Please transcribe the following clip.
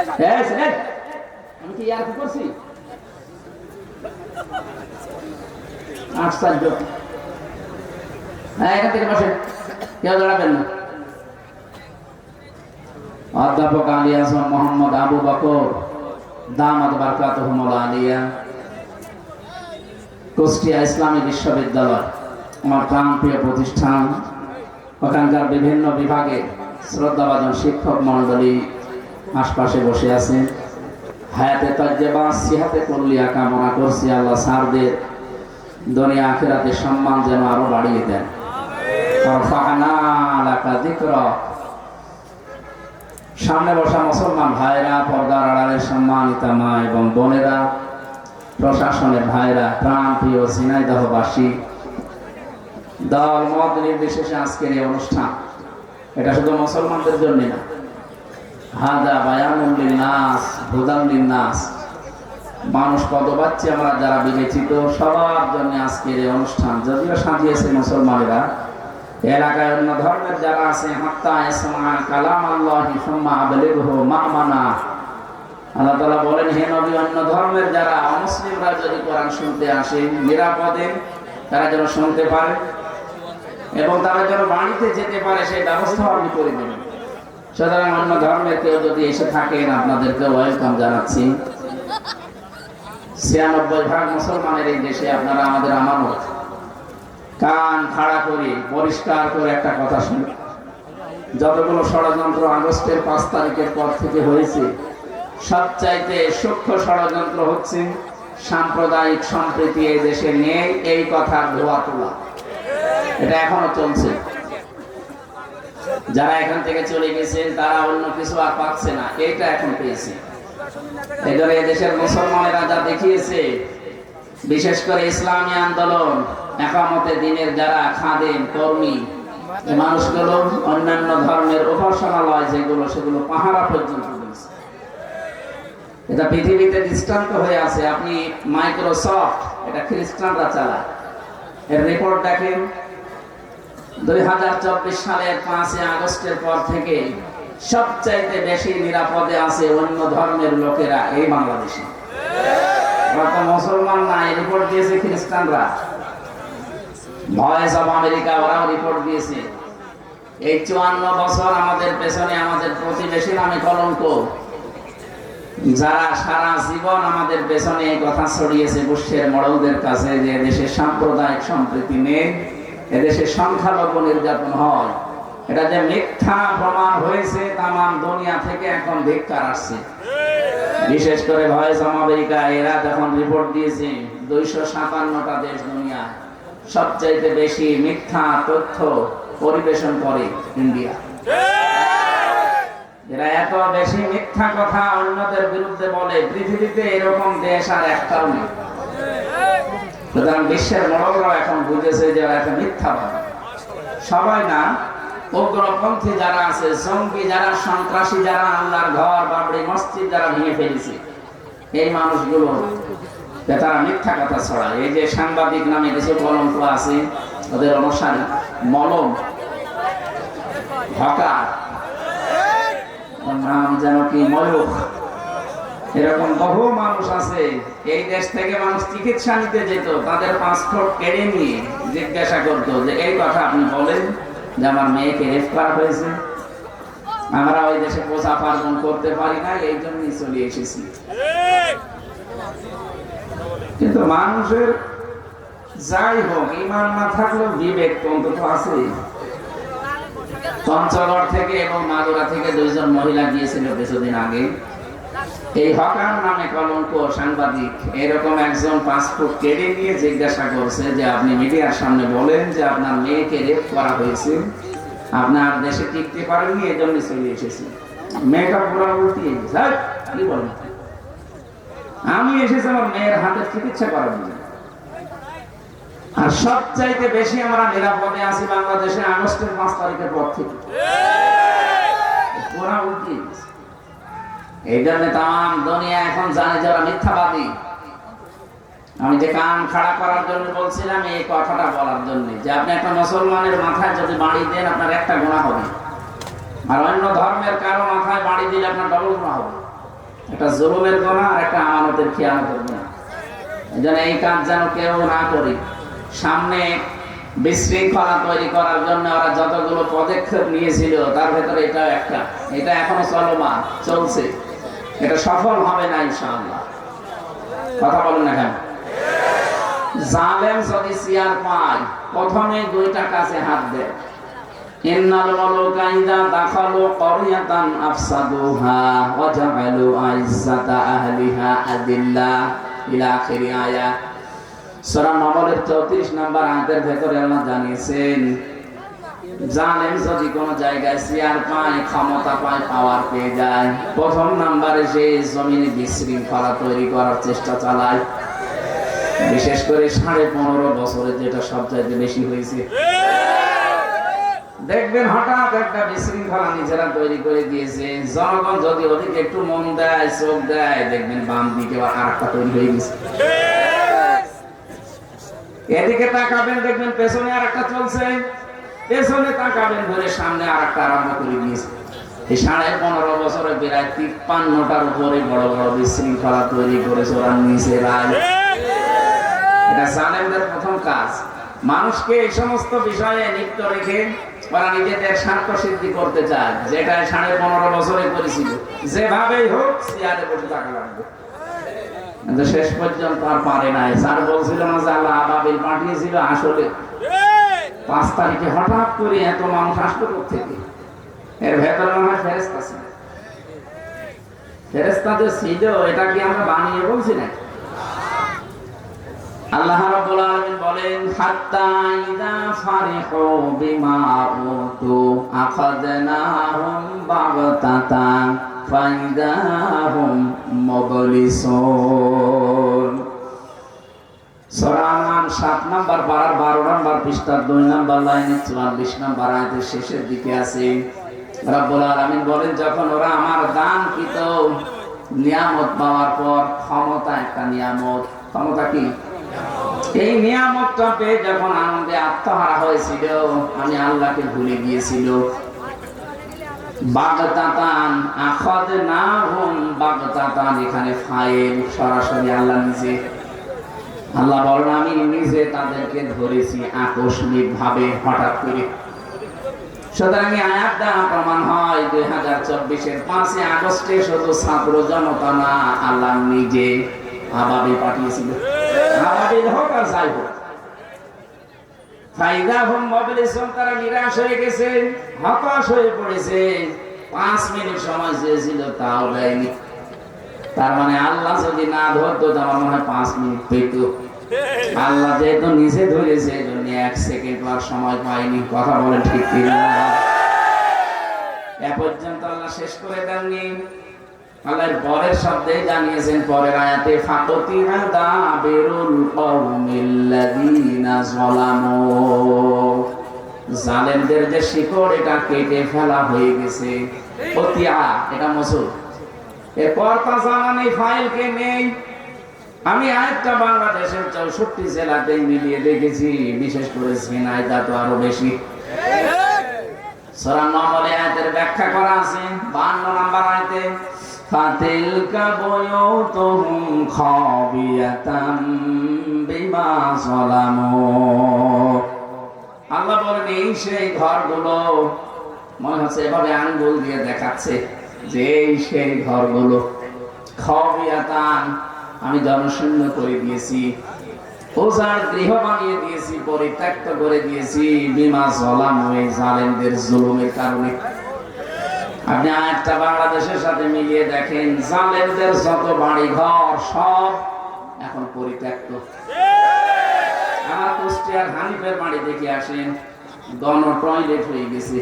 এই, আমি কি ইয়ার করছি? হ্যাঁ অধ্যাপক আলী আসম মোহাম্মদ আবু বারকাতহমুল আলিয়া কুষ্টিয়া ইসলামী বিশ্ববিদ্যালয় আমার প্রাণপ্রিয় প্রতিষ্ঠান। ওখানকার বিভিন্ন বিভাগে শ্রদ্ধাভাজন শিক্ষক মণ্ডলী আশপাশে বসে আছেন হায়াতে তজ্জেবা, সিহাতে কল্লিয়া কামনা করছি আল্লাহ সারদের দুনিয়া আখিরাতে সম্মান যেন আরও বাড়িয়ে দেন। সামনে বসা মুসলমান ভাইরা, পর্দার আড়ালের সম্মানিতা মা এবং বোনেরা, প্রশাসনের ভাইরা প্রাণ প্রিয় ঝিনাইদহবাসী, দল মত নির্বিশেষে আজকের এই অনুষ্ঠান। এটা শুধু মুসলমানদের জন্য না হাদা বায়ানুল নাস হুদান নাস মানুষ আমরা যারা বিবেচিত, সবার জন্য আজকের এই অনুষ্ঠান। যদিও সাজিয়েছে মুসলমানেরা, এলাকায় অন্য ধর্মের যারা আছে, হাত্তা কালাম আল্লাহ আল্লাহ বলেন, হে নবী, অন্য ধর্মের যারা অমুসলিমরা যদি কোরআন শুনতে আসে, নিরাপদে তারা যেন শুনতে পারে এবং তারা যেন বাড়িতে যেতে পারে, সেই করে দেবেন সুতরাং অন্য ধর্মের কেউ যদি এসে থাকেন, আপনাদেরকে ওয়েলকাম জানাচ্ছি। ছিয়ানব্বই ভাগ মুসলমানের এই দেশে আপনারা আমাদের আমানত, কান খাড়া করে, পরিষ্কার করে একটা কথা শুনে যতগুলো ষড়যন্ত্র আগস্টের পাঁচ তারিখের পর থেকে হয়েছে, সবচাইতে সূক্ষ্ম ষড়যন্ত্র হচ্ছে সাম্প্রদায়িক সম্প্রীতি এই দেশে নেই, এই কথা ধোয়া তোলা। এটা এখনও চলছে। যারা এখান থেকে চলে গেছে তারা অন্য কিছু আর পাচ্ছে না। এইটা এখন পেয়েছে। জন্য দেশের মুসলমানেরা যা দেখিয়েছে, বিশেষ করে ইসলামী আন্দোলন একামতে দিনের যারা খাদেন কর্মী মানুষগুলো অন্যান্য ধর্মের উপাসনালয় যেগুলো, সেগুলো পাহারা পর্যন্ত এটা পৃথিবীতে দৃষ্টান্ত হয়ে আছে। আপনি মাইক্রোসফট, এটা খ্রিস্টানরা চালায়। এর রিপোর্ট দেখেন দুই হাজার চব্বিশ সালের আগস্টের পর থেকে সবচাইতে বেশি নিরাপদে আছে অন্য ধর্মের লোকেরা এই বাংলাদেশে। মুসলমান না রিপোর্ট দিয়েছে খ্রিস্টানরা। ভয়েস আমেরিকা, ওরাও রিপোর্ট দিয়েছে। এই চুয়ান্ন বছর আমাদের পেছনে আমাদের প্রতিবেশী নামে কলঙ্ক। যারা সারা জীবন আমাদের পেছনে কথা ছড়িয়েছে বুশের মডলদের কাছে যে দেশে সাম্প্রদায়িক সম্প্রীতি নেই। এদেশে সংখ্যালঘু নির্যাতন হয়। এটা যে মিথ্যা প্রমাণ হয়েছে, তামাম দুনিয়া থেকে এখন ধিক্কার আসছে। বিশেষ করে ভয়েস আমেরিকা এরা যখন রিপোর্ট দিয়েছে, দুইশো সাতান্নটা দেশ দুনিয়া সবচাইতে বেশি মিথ্যা তথ্য পরিবেশন করে ইন্ডিয়া। এরা এত বেশি মিথ্যা কথা অন্যদের বিরুদ্ধে বলে, পৃথিবীতে এরকম দেশ আর একটাও নেই। সুতরাং বিশ্বের মরলরাও এখন বুঝেছে যে একটা মিথ্যা বলে সবাই না, উগ্রপন্থী যারা আছে, জঙ্গি যারা, সন্ত্রাসী যারা, আল্লাহর ঘর বাবড়ি মসজিদ যারা ভেঙে ফেলেছে, এই মানুষগুলো তারা মিথ্যা কথা ছড়ায়। এই যে সাংবাদিক নামে কিছু কলঙ্ক আছে, ওদের অনুসারী মলম, হকার নাম যেন কি ময়ূখ এরকম বহু মানুষ আছে, এই দেশ থেকে মানুষ চিকিৎসা নিতে যেত, তাদের পাসপোর্ট কেড়ে নিয়ে জিজ্ঞাসা করতো যে, এই কথা আপনি বলেন যে আমার মেয়েকে করা হয়েছে। আমরা ওই দেশে পোষা পার্বণ করতে পারি না এই জন্যই চলে এসেছি। কিন্তু মানুষের যাই হোক, ইমান না থাকলেও বিবেক অন্তত আছে। পঞ্চগড় থেকে এবং মাগুরা থেকে দুইজন মহিলা গিয়েছিল কিছুদিন আগে। এই হকার নামে কলঙ্ক সাংবাদিক এরকম একজন পাসপোর্ট কেড়ে নিয়ে জিজ্ঞাসা করছে যে আপনি মিডিয়ার সামনে বলেন যে আপনার মেয়েকে রেপ করা হয়েছে। আপনার দেশে টিকতে পারেননি এই জন্য চলে এসেছি। মেয়েটা পুরো উল্টি কি বলেন আমি এসেছি, আমার মেয়ের হাতের চিকিৎসা করার জন্য। আর সবচাইতে বেশি আমরা নিরাপদে আছি বাংলাদেশে আগস্টের পাঁচ তারিখের পর থেকে। পুরা উল্টি গেছে। এই জন্য তাম দুনিয়া এখন জানে মিথ্যাবাদী। আমি যে কান খাড়া করার জন্য বলছিলাম, এই কথাটা বলার জন্য যে আপনি একটা মুসলমানের মাথায় যদি বাড়ি দেন, আপনার একটা গুণা হবে। আর অন্য ধর্মের কারও মাথায় বাড়ি দিলে আপনার ডবল গুণা হবে। একটা জুলুমের গোনা আর একটা আমানতের খেয়ানতের গোনা জন্য এই কাজ যেন কেউ না করি। সামনে বিশৃঙ্খলা তৈরি করার জন্য ওরা যতগুলো পদক্ষেপ নিয়েছিল, তার ভেতরে এটাও একটা। এটা এখনও চলমান, চলছে। এটা সফল হবে না ইনশাআল্লাহ। কথা বলেন না কেন? জালেম যদি সিয়ার পায়, প্রথমে দুইটা কাছে হাত দেয় ইন্নাল মালুকা দাখালু ক্বরিয়াতান আফসাদুহা ওয়া জাআলু আইজ্জাতা আহলিহা আদিল্লা ইলা আখির আয়াত। সূরা নমলের 34 নম্বর জানিয়েছেন জালেম যদি কোন জায়গায় চেয়ার পায়, ক্ষমতা পায় পাওয়ার পেয়ে যায়, প্রথম নাম্বারে সে জমিনে বিশৃঙ্খলা তৈরি করার চেষ্টা চালায়। বিশেষ করে সাড়ে পনেরো বছরে যেটা সবচাইতে বেশি হয়েছে। দেখবেন হঠাৎ একটা বিশৃঙ্খলা নিজেরা তৈরি করে দিয়েছে। জনগণ যদি ওদিকে একটু মন দেয়, চোখ দেয়, দেখবেন বাম দিকে আর একটা তৈরি হয়ে গেছে। এদিকে তাকাবেন, দেখবেন পেছনে আর একটা চলছে। পেছনে তাকাবেন সামনে আর একটা আরম্ভ করে দিয়েছে। এই সাড়ে পনেরো তিপ্পান্নটার উপরে বড় বড় বিশৃঙ্খলা তৈরি ওরা নিজেরাই এটা প্রথম কাজ। মানুষকে এই সমস্ত বিষয়ে লিপ্ত রেখে ওরা নিজেদের স্বার্থ সিদ্ধি করতে চায়, যেটা সাড়ে পনেরো বছরে করেছিল। যেভাবেই হোক চেয়ারে বসে থাকা লাগবে। কিন্তু শেষ পর্যন্ত আর পারে নাই। স্যার বলছিল না যে আল্লাহ আবাবিল পাঠিয়েছিল আসলে। পাঁচ তারিখে হঠাৎ করে এত মানুষ আসলো থেকে? এর ভেতরে মনে হয় ফেরেস্তা ছিল। ফেরেস্তা যে এটা কি আমরা বানিয়ে বলছি না আল্লাহ রাব্বুল আলামিন বলেন, হাত্তা ইযা ফারিহু বিমা উতু আখাযনাহুম বাগতাতান ফাইদাহুম মুবলিসুন। সূরা আনআম 7 নাম্বার পারার 12 নাম্বার পৃষ্ঠার 2 নাম্বার লাইনে 44 নাম্বার আয়াতের শেষের দিকে আছে। রাব্বুল আলামিন বলেন, যখন ওরা আমার দান কৃত নিয়ামত পাওয়ার পর ক্ষমতা একটা নিয়ামত। ক্ষমতা কি? এই নিয়ামতটা পেয়ে যখন আনন্দে আত্মহারা হয়েছিল, আমি আল্লাহকে ভুলে গিয়েছিল। বাগদাতান আখাদ না হুম বাগদাতান, এখানে ফাইল সরাসরি আল্লাহ নিজে আল্লাহ বলেন, আমি নিজে তাদেরকে ধরেছি আকস্মিক ভাবে হঠাৎ করে। সুতরাং প্রমাণ হয় দুই হাজার চব্বিশের আগস্টে শুধু ছাত্র জনতা না, আল্লাহ নিজে আবাবে পাঠিয়েছিল তারা নিরাশ হয়ে গেছে, হতাশ হয়ে পড়েছে। পাঁচ মিনিট সময় চেয়েছিল, তাও দেয়নি। তার মানে আল্লাহ যদি না ধরতো আমার মনে হয় পাঁচ মিনিট পেত। আল্লাহ যেহেতু নিজে ধরেছে এই জন্য এক সেকেন্ড আর সময় পাইনি কথা বলে ঠিক কিনা? এ পর্যন্ত আল্লাহ শেষ করে দেননি। আল্লাহর পরের শব্দে জানিয়েছেন, পরের আয়াতে কওমিল্লাযীনা জালেমদের যে শিকড়, এটা কেটে ফেলা হয়ে গেছে। এটা মসুর আমি বাংলাদেশের চৌষট্টি মিলিয়ে দেখেছি, বিশেষ করে তো আরও বেশি। আয়াতের ব্যাখ্যা করা আছে 52 নাম্বার আয়াতে ফাতিলকা বুয়ুতুহুম খাবিয়াতাম বিমা যালামু। আল্লাহ বলেন, এই সেই ঘরগুলো মনে হচ্ছে এভাবে আঙ্গুল দিয়ে দেখাচ্ছে। যে সেই ঘরগুলো খাবিয়াতান আমি জনশূন্য করে দিয়েছি। ওজার গৃহ বানিয়ে দিয়েছি, পরিত্যক্ত করে দিয়েছি। বিমা জলাম ওই জালেমদের জুলুমের কারণে। আপনি বাংলাদেশের সাথে মিলিয়ে দেখেন, জালেমদের যত বাড়ি ঘর সব এখন পরিত্যক্ত। আমার কুষ্টিয়ার হানিফের বাড়ি দেখে আসেন গণ টয়লেট হয়ে গেছে।